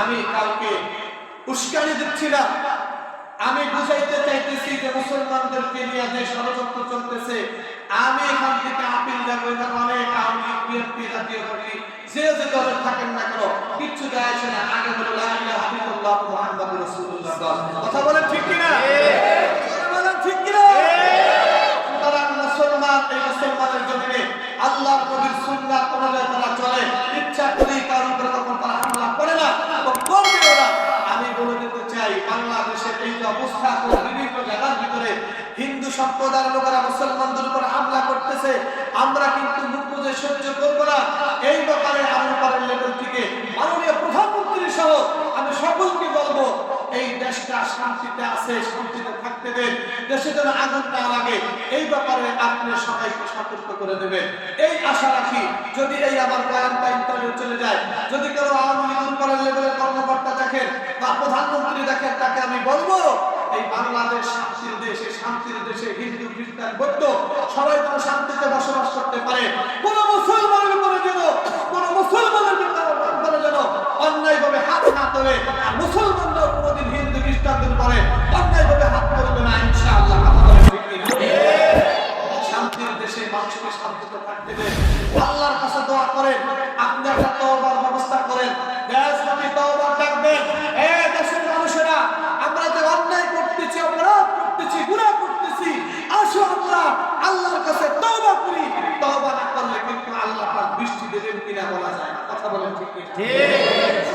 আমি কাউকে উস্কানি দিচ্ছি না। আমি বুঝাইতে চাইতেছি যে মুসলমানদেরকে নিয়ে যে ষড়যন্ত্র চলতেছে, আমি এখান থেকে আপিল যাব এখানে অনেক আওয়ামী বিএনপি জাতীয় পার্টি, যে যে দলের থাকেন না কেন, কিচ্ছু আসে না। আগে বলে, লা ইলাহা ইল্লাল্লাহ মুহাম্মাদুর রাসূলুল্লাহ। কথা বলেন ঠিক কিনা? বলেন ঠিক কিনা? সুতরাং মুসলমান এই মুসলমানের জমিনে আল্লাহ নবীর অনুযায়ী তারা চলে ইচ্ছা করেই কারোর উপরে তখন তারা হামলা করে না এবং করবেও না আমি বলে দিতে চাই বাংলাদেশের এই যে অবস্থা বিভিন্ন জায়গার ভিতরে হিন্দু সম্প্রদায়ের লোকেরা মুসলমানদের উপর হামলা করতেছে। আমরা কিন্তু মুখ সহ্য করব না। এই ব্যাপারে আমার পারের লেভেল থেকে মাননীয় প্রধানমন্ত্রী সহ আমি সকলকে বলব, এই দেশটা শান্তিতে আছে, শান্তিতে থাকতে দেন। দেশে যেন আগুন না লাগে, এই ব্যাপারে আপনি সবাইকে সতর্ক করে দেবেন। এই আশা রাখি, যদি এই আমার বয়ানটা ইন্টারভিউ চলে যায়, যদি কেউ আওয়ামী বাংলাদেশ শান্তির দেশ, শান্তির দেশে হিন্দু, খ্রিস্টান, বৌদ্ধ, সবাই যেন শান্তিতে বসবাস করতে পারে কোন মুসলমানের উপরে যেন, কোন মুসলমানের উপরে যেন অন্যায়ভাবে হাত না তোলে, আর মুসলমানরাও কোনোদিন হিন্দু, খ্রিস্টানদের উপরে অন্যায়ভাবে হাত তুলবে না, ইনশাআল্লাহ? শান্তির দেশে মানুষকে শান্তিতে থাকতে আল্লাহর কাছে বলেন ঠিক ঠিক।